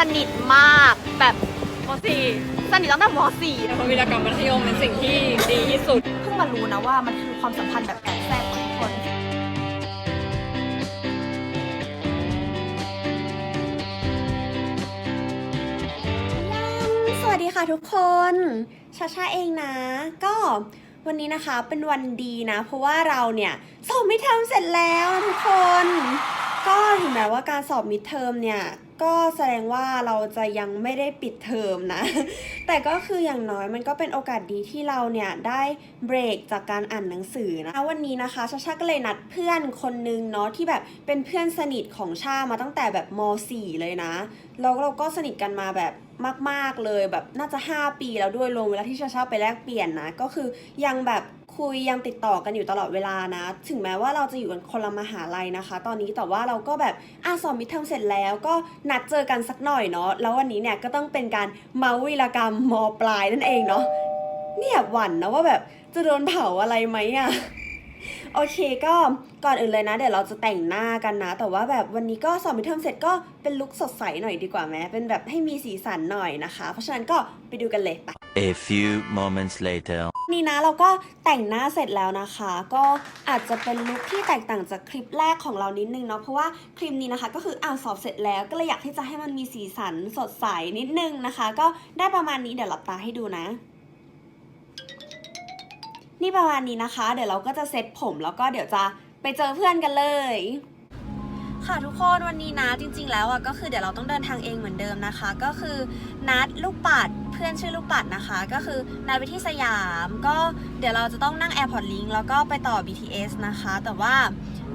สนิทมากแบบมสี่สนิทตั้งแต่ม .4 แต่พอวีรกรรมมัธยมเป็นสิ่งที่ดีที่สุด เพิ่งมารู้นะว่ามันคือความสัมพันธ์แบบแอบแฝงของทุกคน สวัสดีค่ะทุกคนชาชาเองนะ ก็วันนี้นะคะเป็นวันดีนะ เพราะว่าเราเนี่ยสอบมิดเทอมเสร็จแล้วทุกคน ก็ถึงแม้ว่าการสอบมิดเทอมเนี่ย ก็แสดงว่าเราจะยังไม่ได้ปิดเทอมนะ แต่ก็คืออย่างน้อยมันก็เป็นโอกาสดีที่เราเนี่ยได้เบรกจากการอ่านหนังสือนะวันนี้นะคะชาชาก็เลยนัดเพื่อนคนนึงเนาะที่แบบเป็นเพื่อนสนิทของชามาตั้งแต่แบบม .4 เลยนะแล้วเราก็สนิทกันมาแบบมาก ๆเลยแบบน่าจะ 5 ปีแล้วด้วยรวมเวลาที่ชาชาไปแลกเปลี่ยนนะก็คือยังแบบ คุยยังติดต่อกันอยู่ตลอดเวลานะ ถึงแม้ว่าเราจะอยู่กันคนละมหาลัยนะคะ ตอนนี้แต่ว่าเราก็แบบอะสอบมิดเทอมเสร็จแล้วก็นัดเจอกันสักหน่อยเนาะแล้ววันนี้เนี่ยก็ต้องเป็นการเมาวิรกรรมมปลายนั่นเองเนาะเนี่ยหวั่นนะว่าแบบจะโดนเผาอะไรไหมอะ โอเคก็ก่อนอื่นเลยนะ เดี๋ยวเราจะแต่งหน้ากันนะ แต่ว่าแบบวันนี้ก็สอบมิดเทอมเสร็จก็เป็นลุคสดใสหน่อยดีกว่าไหมเป็นแบบให้มีสีสันหน่อยนะคะ เพราะฉะนั้นก็ไปดูกันเลยไป A few moments later. นี่นะเราก็แต่งหน้าเสร็จแล้วนะคะ ก็อาจจะเป็นลุคที่แตกต่างจากคลิปแรกของเรานิดนึงเนาะเพราะว่าคลิปนี้นะคะ ก็คืออ่านสอบเสร็จแล้วก็เลยอยากที่จะให้มันมีสีสันสดใสนิดนึงนะคะ ก็ได้ประมาณนี้เดี๋ยวหลับตาให้ดูนะ นี่ประมาณนี้นะคะ เดี๋ยวเราก็จะเซ็ตผมแล้วก็เดี๋ยวจะไปเจอเพื่อนกันเลย ค่ะทุกคนวันนี้นะจริง ๆ แล้วอะก็คือเดี๋ยวเราต้องเดินทางเองเหมือนเดิมนะคะ ก็คือนัดลูกปัดเพื่อนชื่อลูกปัดนะคะ ก็คือนัดไปที่สยาม ก็เดี๋ยวเราจะต้องนั่งแอร์พอร์ตลิงแล้วก็ไปต่อ BTS นะคะ แต่ว่า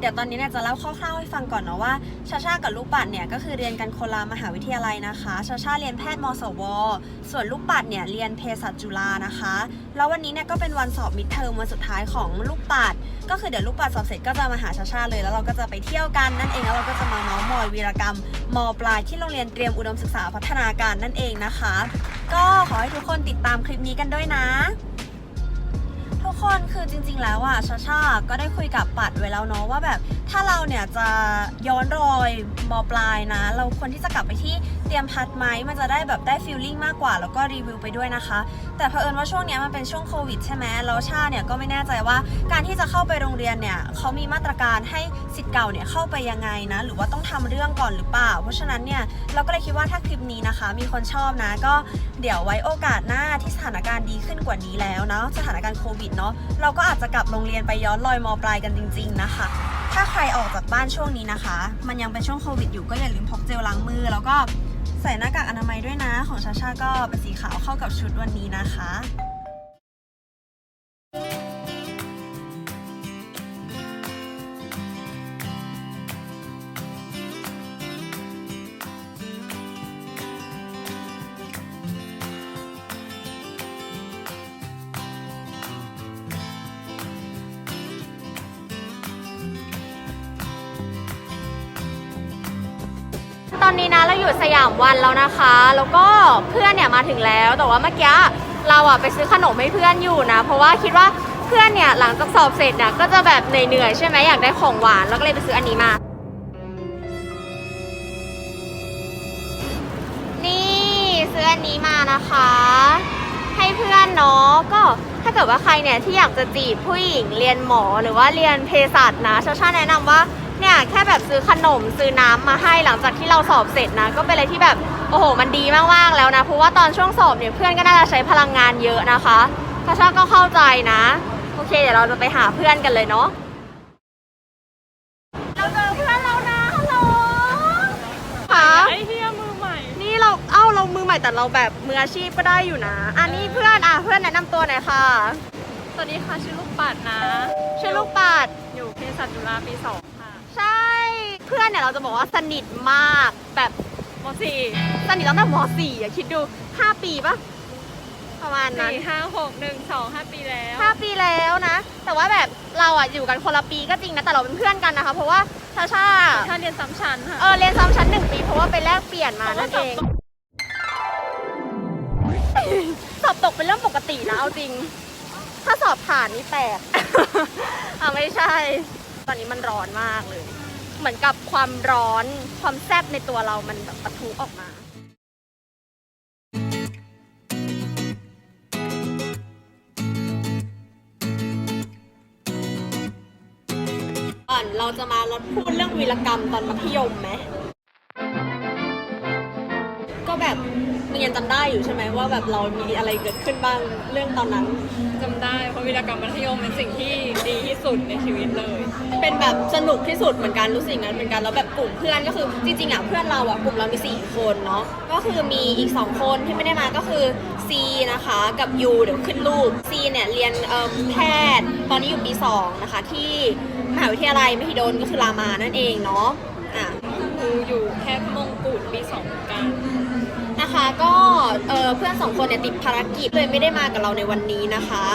ดี๋ยวตอนนี้เนี่ยจะเล่าคร่าวๆให้ฟังก่อนเนาะว่าชาชากับลูกปัดเนี่ยก็คือเรียนกันคนละมหาวิทยาลัยนะคะชาชาเรียนแพทย์มสว ส่วนลูกปัดเนี่ยเรียนเภสัชจุฬานะคะ แล้ววันนี้เนี่ยก็เป็นวันสอบมิดเทอมวันสุดท้ายของลูกปัด ก็คือเดี๋ยวลูกปัดสอบเสร็จก็จะมาหาชาชาเลยแล้วเราก็จะไปเที่ยวกันนั่นเองแล้วเราก็จะมาเมาส์มอยวีรกรรมมปลายที่โรงเรียนเตรียมอุดมศึกษาพัฒนาการนั่นเองนะคะ ก็ขอให้ทุกคนติดตามคลิปนี้กันด้วยนะ คนคือจริง ๆ แล้วอะชาชาก็ได้คุยกับปัดไว้แล้วเนาะว่าแบบ ถ้าเราเนี่ยจะย้อนรอยมปลายนะ เราควรที่จะกลับไปที่เตรียมพัดไหมมันจะได้แบบได้ฟีลลิ่งมากกว่า แล้วก็รีวิวไปด้วยนะคะ แต่เผอิญว่าช่วงนี้มันเป็นช่วงโควิดใช่ไหมแล้วชาเนี่ยก็ไม่แน่ใจว่าการที่จะเข้าไปโรงเรียนเนี่ยเขามีมาตรการให้สิทธิ์เก่าเนี่ยเข้าไปยังไงนะ หรือว่าต้องทำเรื่องก่อนหรือเปล่า เพราะฉะนั้นเนี่ยเราก็เลยคิดว่าถ้าคลิปนี้นะคะ มีคนชอบนะ ก็เดี๋ยวไว้โอกาสหน้าที่สถานการณ์ดีขึ้นกว่านี้แล้วเนาะสถานการณ์โควิดเนาะเราก็อาจจะกลับโรงเรียนไปย้อนรอยมปลายกันจริง ๆ นะคะถ้าใครออกจากบ้านช่วงนี้นะคะ มันยังเป็นช่วงโควิดอยู่ก็อย่าลืมพกเจลล้างมือ แล้วก็ ใส่หน้ากากอนามัยด้วยนะ ของชาชาก็เป็นสีขาวเข้ากับชุดวันนี้นะคะ ตอนนี้นะเราอยู่สยามวันแล้วนะคะ แล้วก็เพื่อนเนี่ยมาถึงแล้ว แต่ว่าเมื่อกี้เราอะไปซื้อขนมให้เพื่อนอยู่นะ เพราะว่าคิดว่าเพื่อนเนี่ยหลังจากสอบเสร็จนี่ยก็จะแบบเหนื่อยๆใช่ไหมอยากได้ของหวานแล้วก็เลยไปซื้ออันนี้มา นี่ซื้ออันนี้มานะคะ ให้เพื่อนเนาะก็ถ้าเกิดว่าใครเนี่ยที่อยากจะจีบผู้หญิงเรียนหมอหรือว่าเรียนเภสัชนะชาชาแนะนำว่า เนี่ยแค่แบบซื้อขนมซื้อน้ำมาให้หลังจากที่เราสอบเสร็จนะ ก็เป็นอะไรที่แบบโอ้โห มันดีมากๆแล้วนะ เพราะว่าตอนช่วงสอบเนี่ยเพื่อนก็น่าจะใช้พลังงานเยอะนะคะชาชาก็เข้าใจนะ โอเค เดี๋ยวเราจะไปหาเพื่อนกันเลยเนาะเราเจอเพื่อนแล้วนะฮัลโหลค่ะไอ้เฮียมือใหม่ นี่เราเอ้าเรามือใหม่แต่เราแบบมืออาชีพก็ได้อยู่นะ อันนี้เพื่อนอะเพื่อนแนะนำตัวหน่อยค่ะสวัสดีค่ะชื่อลูกปัดนะชื่อลูกปัดอยู่เภสัชจุฬาปีสองค่ะใช่ เพื่อนเนี่ยเราจะบอกว่าสนิทมากแบบมสี่สนิทตั้งแต่ม .4 อะคิดดู 5 ปีปะประมาณนั้น สี่ห้าหกหนึ่งสองห้าปีแล้ว 5 ปีแล้วนะ แต่ว่าแบบเราอะอยู่กันคนละปีก็จริงนะ แต่เราเป็นเพื่อนกันนะคะ เพราะว่าชาชาถ้าเรียนซ้ำชั้นค่ะ เออเรียนซ้ำชั้นหนึ่งปีเพราะว่าไปแลกเปลี่ยนมานั่นเอง สอบตกเป็นเรื่องปกตินะเอาจริง ถ้าสอบผ่านนี่แปลกอะไม่ใช่ ตอนนี้มันร้อนมากเลย เหมือนกับความร้อนความแซบในตัวเรามันแบบปะทุออกมาก่อนเราจะมาเราพูดเรื่องวีรกรรมตอนมัธยมไหม แบบมึงยังจำได้อยู่ใช่ไหมว่าแบบเรามีอะไรเกิดขึ้นบ้างเรื่องตอนนั้น จำได้เพราะวีรกรรมมัธยมเป็นสิ่งที่ดีที่สุดในชีวิตเลย เป็นแบบสนุกที่สุดเหมือนกันรู้สึกงั้นเหมือนกันแล้วแบบกลุ่มเพื่อนก็คือจริงๆอะเพื่อนเราอะกลุ่มเรามีสี่คนเนาะก็คือมีอีกสองคนที่ไม่ได้มาก็คือซีนะคะกับยูเดี๋ยวขึ้นรูปซีเนี่ยเรียนเอิ่มแพทย์ ตอนนี้อยู่ปีสองนะคะที่มหาวิทยาลัยมหิดลก็คือรามานั่นเองเนาะอะกูอยู่แค่มงกุฎปีสองเหมือนกัน นะคะ ก็เอ่อเพื่อนสองคนเนี่ยติดภารกิจเลยไม่ได้มากับเราในวันนี้นะคะ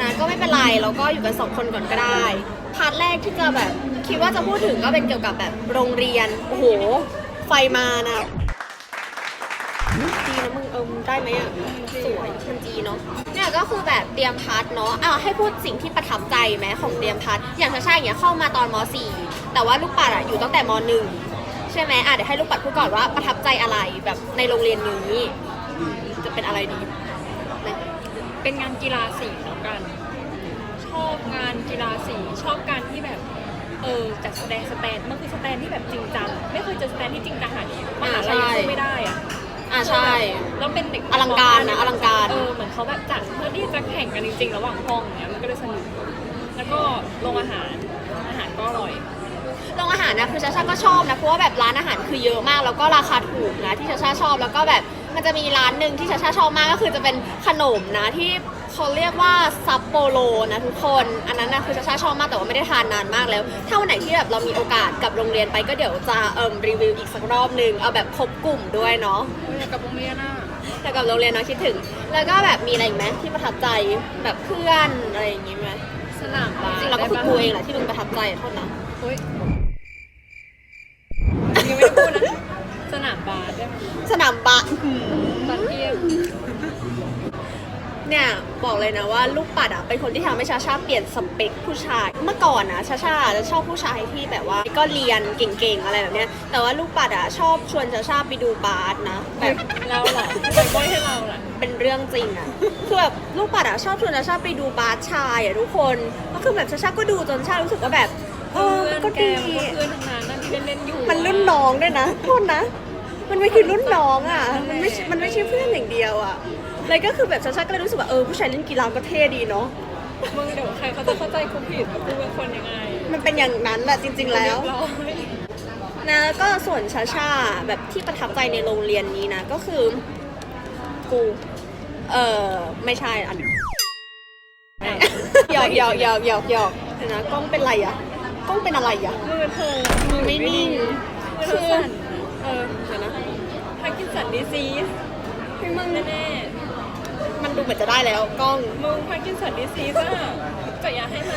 นะก็ไม่เป็นไรเราก็อยู่กันสองคนก่อนก็ได้พาร์ทแรกที่จะแบบคิดว่าจะพูดถึงก็เป็นเกี่ยวกับแบบโรงเรียนโอ้โหไฟมานะจีนะมึงเอิมได้ไหมอะสวยมันจีเนาะเนี่ยก็คือแบบเตรียมพัดเนาะอะให้พูดสิ่งที่ประทับใจไหมของเตรียมพัดอย่างชาชาอย่างเงี้ยเข้ามาตอนม .4 แต่ว่าลูกปัดอะอยู่ตั้งแต่ม .1 ใช่ไหมอะเดี๋ยวให้ลูกปัดพูดก่อนว่าประทับใจอะไรแบบในโรงเรียนนี้อืมจะเป็นอะไรดีนะเป็นงานกีฬาสีแล้วกัน ชอบงานกีฬาสีชอบการที่แบบเออจัดแสดงสแตนมันคือสแตนที่แบบจริงจังไม่เคยเจอสแตนที่จริงจังขนาดนี้มหาลัยยังสู้ไม่ได้อะอะใช่แล้วเป็นเด็กอลังการนะอลังการเออเหมือนเขาแบบจัดเพื่อที่จะแข่งกันจริงๆ ระหว่างห้องเนี้ยมันก็เลยสนุกแล้วก็โรงอาหารอาหารก็อร่อย โรงอาหารนะคือชาชาก็ชอบนะเพราะว่าแบบร้านอาหารคือเยอะมาก แล้วก็ราคาถูกนะที่ชาชาชอบแล้วก็แบบมันจะมีร้านหนึ่งที่ชาชาชอบมากก็คือจะเป็นขนมนะที่เขาเรียกว่าซัปโปโลนะทุกคน อันนั้นนะคือชาชาชอบมากแต่ว่าไม่ได้ทานนานมากแล้ว ถ้าวันไหนที่แบบเรามีโอกาสกับโรงเรียนไปก็เดี๋ยวจะเอิ่มรีวิวอีกสักรอบหนึ่งเอาแบบครบกลุ่มด้วยเนาะกับโรงเรียนอะแต่กับโรงเรียนเนาะคิดถึง แล้วก็แบบมีอะไรอีกไหมที่ประทับใจแบบเพื่อนอะไรอย่างงี้ไหมสนามบาสจริงๆเราก็คือกูเองแหละที่มึงประทับใจอะโทษนะเฮ้ยยัง ไม่ได้พูดนะ สนามบาสได้ไหมสนามบะตอนเที่ยงเนี่ย บอกเลยนะว่าลูกปัดอะเป็นคนที่ทำให้ชาชาเปลี่ยนสเปคผู้ชาย เมื่อก่อนนะชาชาจะชอบผู้ชายที่แบบว่า ก็เรียนเก่งๆอะไรแบบเนี้ย แต่ว่าลูกปัดอะชอบชวนชาชาไปดูบาสนะแบบเราเหรอไปบ้อยให้เราเหรอเป็นเรื่องจริงอะคือแบบลูกปัดอะชอบชวนชาชาไปดูบาสชายอะทุกคนก็คือแบบชาชาก็ดูจนชารู้สึกว่าแบบเออมันก็แกดี มันก็เพื่อนทั้งนั้นนั่นที่ เล่นๆอยู่มันรุ่นน้องด้วยนะโทษนะ มันไม่คือรุ่นน้องอะ มันไม่ใช่มันไม่ใช่เพื่อนอย่างเดียวอะเลยก็คือแบบชาชาก็เลยรู้สึกว่าเออผู้ชายเล่นกีฬาก็เท่ดีเนาะ มึงเดี๋ยวใครเขาจะเข้าใจกูผิดว่ากูเป็นคนยังไงมันเป็นอย่างนั้นแหละจริง ๆ แล้ว เรียบร้อยนะแล้วก็ส่วนชาชาแบบที่ประทับใจในโรงเรียนนี้นะ ก็คือ กู เออไม่ใช่อันหยอกหยอกหยอกหยอกหยอกเดี๋ยวนะกล้องเป็นไรอะ กล้องเป็นอะไรอะมือเธอมือไม่นิ่งมือเธอสั่นเออเดี๋ยวนะพากินสันดีซีสให้มึงแน่มันดูเหมือนจะได้แล้วกล้อง ๆมึงพากินสันดีซีสอะจะอยากให้ไหม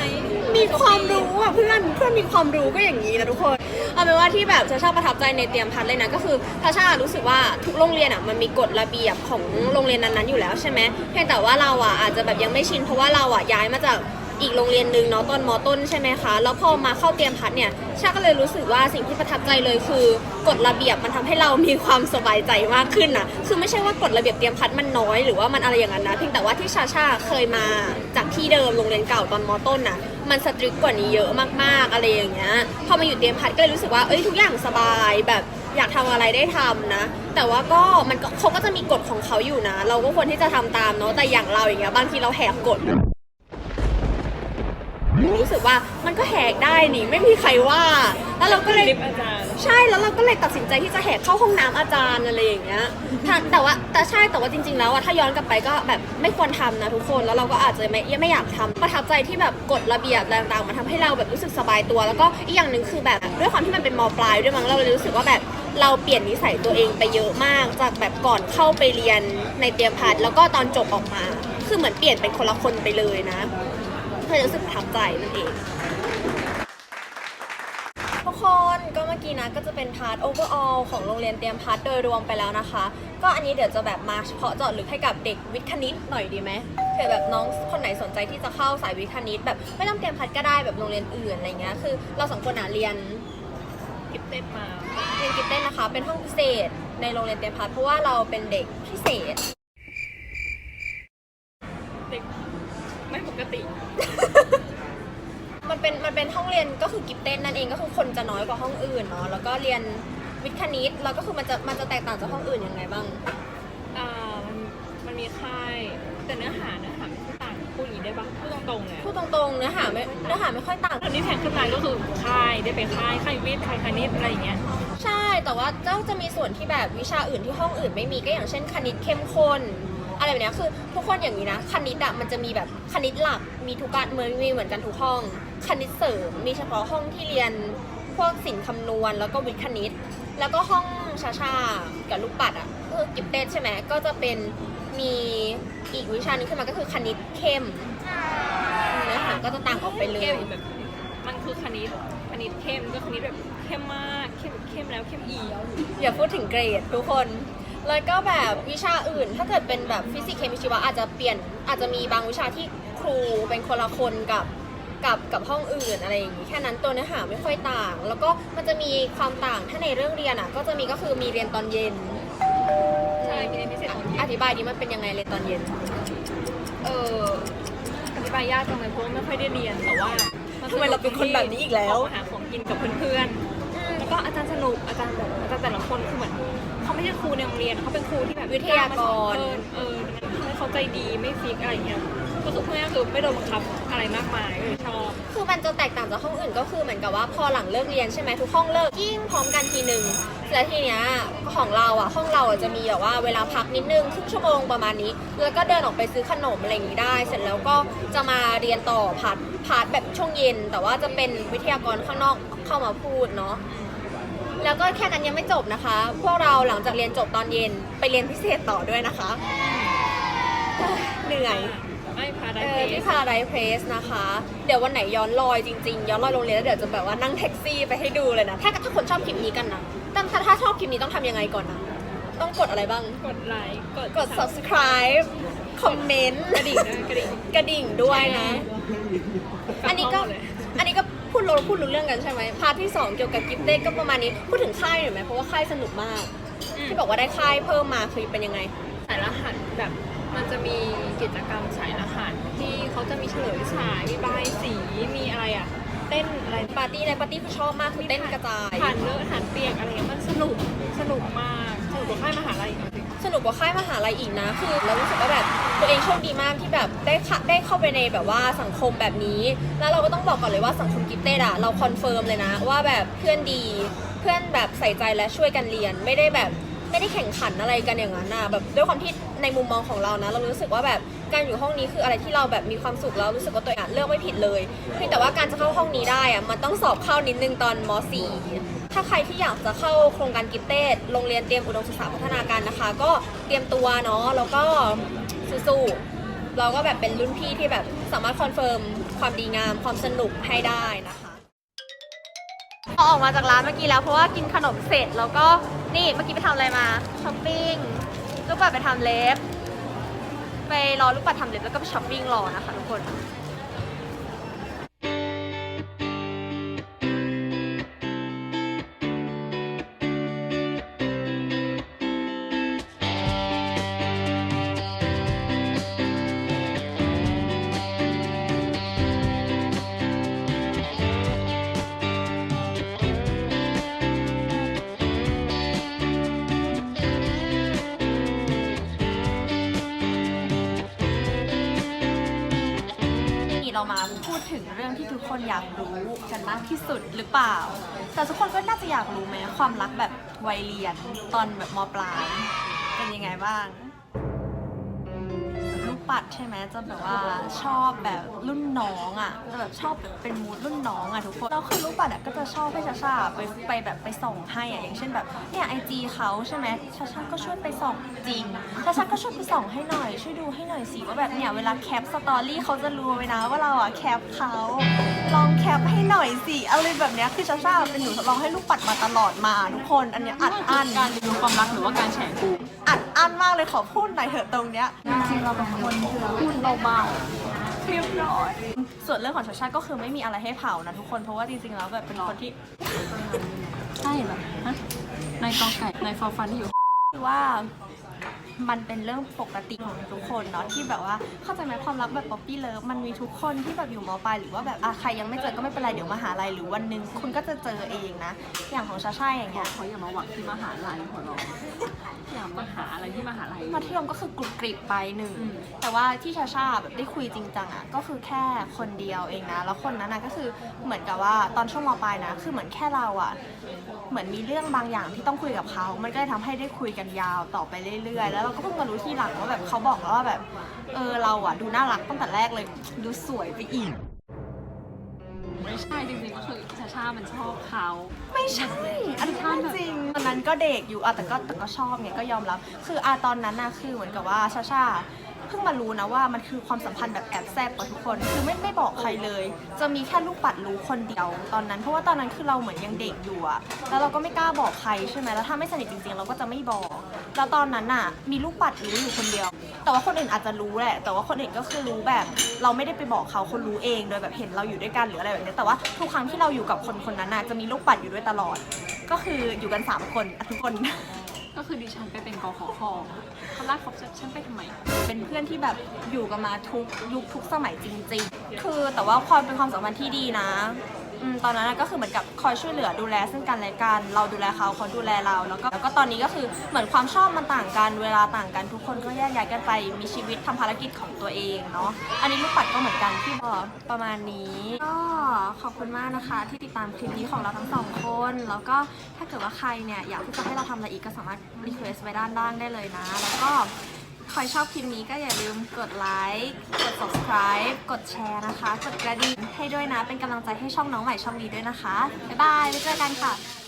มีความรู้อะเพื่อนเพื่อนมีความรู้ก็อย่างนี้นะทุกคนเอาเป็นว่าที่แบบชาชาประทับใจในเตรียมพัดเลยนะก็คือชาชารู้สึกว่าทุกโรงเรียนอะมันมีกฎระเบียบของโรงเรียนนั้นๆอยู่แล้วใช่ไหมเพียงแต่ว่าเราอะอาจจะแบบยังไม่ชินเพราะว่าเราอะย้ายมาจาก อีกโรงเรียนหนึ่งเนาะตอนมต้นใช่ไหมคะ แล้วพอมาเข้าเตรียมพัดเนี่ยชาก็เลยรู้สึกว่าสิ่งที่ประทับใจเลยคือกฎระเบียบมันทำให้เรามีความสบายใจมากขึ้นนะคือไม่ใช่ว่ากฎระเบียบเตรียมพัดมันน้อยหรือว่ามันอะไรอย่างนั้นนะเพียงแต่ว่าที่ชาชาเคยมาจากที่เดิมโรงเรียนเก่าตอนมต้นนะมันสตริกกว่านี้เยอะมากๆอะไรอย่างเงี้ยพอมาอยู่เตรียมพัดก็เลยรู้สึกว่าเอ้ยทุกอย่างสบายแบบอยากทำอะไรได้ทำนะ แต่ว่าก็มันเขาก็จะมีกฎของเขาอยู่นะ เราก็ควรที่จะทำตามเนาะแต่อย่างเราอย่างเงี้ยบางทีเราแหกกฎ รู้สึกว่ามันก็แหกได้นี่ไม่มีใครว่า แล้วเราก็เลยลิฟต์อาจารย์ ใช่แล้วเราก็เลยตัดสินใจที่จะแหกเข้าห้องน้ำอาจารย์อะไรอย่างเงี้ยถ้าแต่ว่าแต่ใช่แต่ว่าจริง ๆ แล้วอะถ้าย้อนกลับไปก็แบบไม่ควรทำนะทุกคนแล้วเราก็อาจจะไม่ไม่อยากทำประทับใจที่แบบกฎระเบียบอะไรต่างๆมันทำให้เราแบบรู้สึกสบายตัว แล้วก็อีกอย่างหนึ่งคือแบบด้วยความที่มันเป็นมปลายด้วยมั้งเราเลยรู้สึกว่าแบบเราเปลี่ยนนิสัยตัวเองไปเยอะมาก จากแบบก่อนเข้าไปเรียนในเตรียมพัดแล้วก็ตอนจบออกมา คือเหมือนเปลี่ยนเป็นคนละคนไปเลยนะ เลยรู้สึกประทับใจนั่นเอง ทุกคนก็เมื่อกี้นะก็จะเป็นพาร์ท overall ของโรงเรียนเตรียมพาร์ทโดยรวมไปแล้วนะคะ ก็อันนี้เดี๋ยวจะแบบมาเฉพาะเจาะลึกให้กับเด็กวิทย์คณิตหน่อยดีไหมเผื่อแบบน้องคนไหนสนใจที่จะเข้าสายวิทย์คณิต แบบไม่ต้องเตรียมพัดก็ได้แบบโรงเรียนอื่นอะไรเงี้ยคือ เราสองคนอะเรียนกิฟเต็ดมาเรียนกิฟเต้นนะคะ เป็นห้องพิเศษในโรงเรียนเตรียมพัดเพราะว่าเราเป็นเด็กพิเศษ เป็นห้องเรียนก็คือกิฟเต้นนั่นเองก็คือคนจะน้อยกว่าห้องอื่นเนาะแล้วก็เรียนวิทย์คณิตแล้วก็คือมันจะมันจะแตกต่างจากห้องอื่นยังไงบ้างอ่ามันมันมีค่าย แต่เนื้อหาเนื้อหาไม่ค่อยต่างพูดอย่างนี้ได้ปะพูดตรงๆเลยพูดตรงๆเนื้อหาไม่เนื้อหาไม่ค่อยต่างอันนี้แพงขึ้นมาก็คือค่ายได้ไปค่ายค่ายวิทย์ค่ายคณิตอะไรอย่างเงี้ย ใช่แต่ว่าเจ้าจะมีส่วนที่แบบวิชาอื่นที่ห้องอื่นไม่มีก็อย่างเช่น คณิตเข้มข้นอะไรแบบเนี้ยคือทุกคนอย่างนี้นะ คณิตอะมันจะมีแบบคณิตหลักมีทุกการเหมือนมีเหมือนกันทุกห้อง คณิตเสริม มีเฉพาะห้องที่เรียนพวกสินคำนวณแล้วก็วิทย์คณิต แล้วก็ห้องชาชากับลูกปัดอะก็คือกิฟเต็ดใช่ไหมก็จะเป็นมีอีกวิชาหนึงขึ้นมาก็คือคณิตเข้มเนื้อหาก็จะต่างออกไปเลเข้ยมแบบมันคือคณิตคณิตเข้มก็คณิตแบบเข้มมากเข้มเข้มแล้วเข้มอีกอย่าพูดถึงเกรดทุกคน แล้วก็แบบวิชาอื่น ถ้าเกิดเป็นแบบฟิสิกส์เคมีชีวะอาจจะเปลี่ยนอาจจะมีบางวิชาที่ครูเป็นคนละคนกับ กับกับห้องอื่นอะไรอย่างนี้แค่นั้นตัวเนื้อหาไม่ค่อยต่าง แล้วก็มันจะมีความต่างถ้าในเรื่องเรียนอะ ก็จะมีก็คือมีเรียนตอนเย็น ใช่มีเรียนพิเศษตอนเย็นอธิบายดีมันเป็นยังไงเรียนตอนเย็น เอออธิบายยากจังเลยเพราะว่าไม่ค่อยได้เรียนแต่ว่ามันทำไมเราเป็นคนแบบนี้อีกแล้วออกมาหาของกินกับเพื่อนๆแล้วก็อาจารย์สนุกอาจารย์แบบอาจารย์แต่ละคนคือเหมือนเขาไม่ใช่ครูในโรงเรียนเขาเป็นครูที่แบบวิทยากรเออเออดังนั้นทำให้เขาใจดีไม่ฟิกอะไรอย่างเงี้ยก็คือเพื่อนก็คือไม่โดนบังคับ อะไรมากมายเลยชอบ คือมันจะแตกต่างจากห้องอื่นก็คือเหมือนกับว่าพอหลังเลิกเรียนใช่ไหมทุกห้องเลิกยิ่งพร้อมกันทีหนึ่งแล้วทีเนี้ยของเราอะห้องเราอะจะมีแบบว่าเวลาพักนิดนึงครึ่งชั่วโมงประมาณนี้ แล้วก็เดินออกไปซื้อขนมอะไรอย่างนี้ได้ เสร็จแล้วก็จะมาเรียนต่อพาร์ทพาร์ทแบบช่วงเย็น แต่ว่าจะเป็นวิทยากรข้างนอกเข้ามาพูดเนาะแล้วก็แค่นั้นยังไม่จบนะคะ พวกเราหลังจากเรียนจบตอนเย็นไปเรียนพิเศษต่อด้วยนะคะเหนื่อย ไม่พาได้เอเพอจที่พาราไดเพรสนะคะ เดี๋ยววันไหนย้อนรอยจริงๆ ย้อนรอยโรงเรียนแล้วเดี๋ยวจะแบบว่านั่งแท็กซี่ไปให้ดูเลยนะ ถ้าถ้าคนชอบคลิปนี้กันนะแต่ถ้าถ้าชอบคลิปนี้ต้องทำยังไงก่อนนะ ต้องกดอะไรบ้าง กดไลค์ กดกด subscribe คอมเมนต์กระดิ่งด้วยกระดิ่ง กระดิ่งด้วยนะ อันนี้ก็ฟังเข้าเลยอันนี้ก็พูดเราพูดรู้เรื่องกันใช่ไหมพาร์ทที่ 2 เกี่ยวกับกิฟเต้ก็ประมาณนี้ พูดถึงค่ายหน่อยไหมเพราะว่าค่ายสนุกมากที่บอกว่าได้ค่ายเพิ่มมาคือเป็นยังไง สายรหัสแบบ มันจะมีกิจกรรมสายรหัสที่เขาจะมีเฉลยฉายมีบายสีมีอะไรอะ เต้นอะไรปาร์ตี้ในปาร์ตี้คือชอบมากคือเต้นกระจายผ่านเลอะผ่านเปียกอะไรเงี้ยมันสนุกสนุกมากสนุกกว่าค่ายมหาลัยอีกจริงสนุกกว่าค่ายมหาลัยอีกนะ คือเรารู้สึกว่าแบบตัวเองโชคดีมากที่แบบได้เข้าได้เข้าไปในแบบว่าสังคมแบบนี้ แล้วเราก็ต้องบอกก่อนเลยว่าสังคมกิฟเต็ดอะเราคอนเฟิร์มเลยนะ ว่าแบบเพื่อนดีเพื่อนแบบใส่ใจและช่วยกันเรียนไม่ได้แบบ ไม่ได้แข่งขันอะไรกันอย่างนั้นนะแบบด้วยความที่ในมุมมองของเรานะ เรารู้สึกว่าแบบการอยู่ห้องนี้คืออะไรที่เราแบบมีความสุขแล้วรู้สึกว่าตัวเองเลือกไม่ผิดเลยเพียงแต่ว่าการจะเข้าห้องนี้ได้อะมันต้องสอบเข้านิดนึงตอนม .4 ถ้าใครที่อยากจะเข้าโครงการกิฟเต็ดโรงเรียนเตรียมอุดมศึกษาพัฒนาการนะคะ ก็เตรียมตัวเนาะแล้วก็สู้ๆเราก็แบบเป็นรุ่นพี่ที่แบบสามารถคอนเฟิร์มความดีงามความสนุกให้ได้นะคะ พอออกมาจากร้านเมื่อกี้แล้วเพราะว่ากินขนมเสร็จแล้วก็นี่เมื่อกี้ไปทำอะไรมาช้อปปิ้งลูกปัดไปทำเล็บ ไปรอลูกปัดทำเล็บแล้วก็ไปช้อปปิ้งรอนะคะทุกคน เรามาพูดถึงเรื่องที่ทุกคนอยากรู้กันมากที่สุดหรือเปล่า แต่ทุกคนก็น่าจะอยากรู้ไหมความรักแบบวัยเรียนตอนแบบมปลายเป็นยังไงบ้าง ปัดใช่ไหมจะแบบว่าชอบแบบรุ่นน้องอะจะแบบชอบเป็นมูดรุ่นน้องอะทุกคนแล้วคือลูกปัดอะก็จะชอบให้ชาชาไปไปแบบไปส่องให้อะอย่างเช่นแบบเนี่ยไอจีเขาใช่ไหมชาชาก็ช่วยไปส่องจริงชาชาก็ช่วยไปส่องให้หน่อย ช่วยดูให้หน่อยสิว่าแบบเนี่ยเวลาแคปสตอรี่เขาจะรู้ไว้นะว่าเราอะแคปเขาลองแคปให้หน่อยสิอะไรแบบเนี้ยคือชาชาเป็นหนูลองให้ลูกปัดมาตลอดมาทุกคนอันเนี้ยอัดอั้นการเรียนรู้ความรักหรือว่าการแฉกู อัดอั้นมากเลยขอพูดหน่อยเถอะตรงเนี้ยจริงๆเราเป็นคนพูดเบาเรียบร้อยส่วนเรื่องของชาชาก็คือไม่มีอะไรให้เผานะทุกคนเพราะว่าจริงๆแล้วแบบเป็นคนที่ๆใช่เหรอฮะนายกองไก่นายฟอร์ฟันที่อยู่คือคือว่า มันเป็นเรื่องปกติของทุกคนเนาะที่แบบว่าเข้าใจไหมความรักแบบป๊อปปี้เลิฟมันมีทุกคนที่แบบอยู่มปลายหรือว่าแบบอะใครยังไม่เจอก็ไม่เป็นไรเดี๋ยวมหาลัยหรือวันหนึ่งคุณก็จะเจอเองนะ อย่างของชาชาอย่างเงี้ยเขาอย่ามาหวังที่มหาลัยหัวเราะอย่ามาหาอะไรที่มหาลัยมัธยมก็คือกรุบกริบไปหนึ่งอืมแต่ว่าที่ชาชาแบบได้คุยจริงจังอะก็คือแค่คนเดียวเองนะ แล้วคนนั้นนะก็คือเหมือนกับว่าตอนช่วงมปลายนะ คือเหมือนแค่เราอะเหมือนมีเรื่องบางอย่างที่ต้องคุยกับเขา มันก็เลยทำให้ได้คุยกันยาวต่อไปเรื่อยๆแล้วเราก็เพิ่งมารู้ทีหลังว่าแบบเขาบอกแล้วว่าแบบ เออเราอะดูน่ารักตั้งแต่แรกเลยดูสวยไปอีก ไม่ใช่จริงๆก็คือชาชามันชอบเขาไม่ใช่ อันนี้ไม่จริงตอนนั้นก็เด็กอยู่อะแต่ก็แต่ก็ชอบไงก็ยอมรับ คืออะตอนนั้นนะคือเหมือนกับว่าชาชา เพิ่งมารู้นะว่ามันคือความสัมพันธ์แบบแอบแซบกับทุกคน คือไม่ไม่บอกใครเลย จะมีแค่ลูกปัดรู้คนเดียว ตอนนั้น เพราะว่าตอนนั้นคือเราเหมือนยังเด็กอยู่อะแล้วเราก็ไม่กล้าบอกใครใช่ไหมแล้วถ้าไม่สนิทจริงๆ เราก็จะไม่บอก แล้วตอนนั้นน่ะมีลูกปัดรู้อยู่คนเดียว แต่ว่าคนอื่นอาจจะรู้แหละ แต่ว่าคนอื่นก็คือรู้แบบ เราไม่ได้ไปบอกเขาคนรู้เองโดยแบบเห็นเราอยู่ด้วยกันหรืออะไรแบบนี้แต่ว่าทุกครั้งที่เราอยู่กับคนคนนั้นน่ะจะมีลูกปัดอยู่ด้วยตลอด ก็คืออยู่กัน 3 คนทุกคน ก็คือดิฉันไปเป็นกขคอเขาลากเขาฉันไปทำไม เป็นเพื่อนที่แบบอยู่กันมาทุกยุคทุกสมัยจริง ๆ คือแต่ว่าความเป็นความสัมพันธ์ที่ดีนะ อืมตอนนั้นนะก็คือเหมือนกับคอยช่วยเหลือดูแลซึ่งกันและกัน เราดูแลเขาเขาดูแลเราแล้วก็แล้วก็ตอนนี้ก็คือเหมือนความชอบมันต่างกันเวลาต่างกันทุกคนก็แยกย้ายกันไปมีชีวิตทำภารกิจของตัวเองเนาะอันนี้ลูกปัดก็เหมือนกันที่บอกประมาณนี้ก็ขอบคุณมากนะคะ ที่ติดตามคลิปนี้ของเราทั้งสองคน แล้วก็ถ้าเกิดว่าใครเนี่ยอยากที่จะให้เราทำอะไรอีกก็สามารถรีเควสไว้ด้านล่างได้เลยนะ แล้วก็ ใครชอบคลิปนี้ก็อย่าลืมกดไลค์กด subscribe กดแชร์นะคะ กดกระดิ่งให้ด้วยนะ เป็นกำลังใจให้ช่องน้องใหม่ช่องนี้ด้วยนะคะ บ๊ายบายไว้เจอกันค่ะ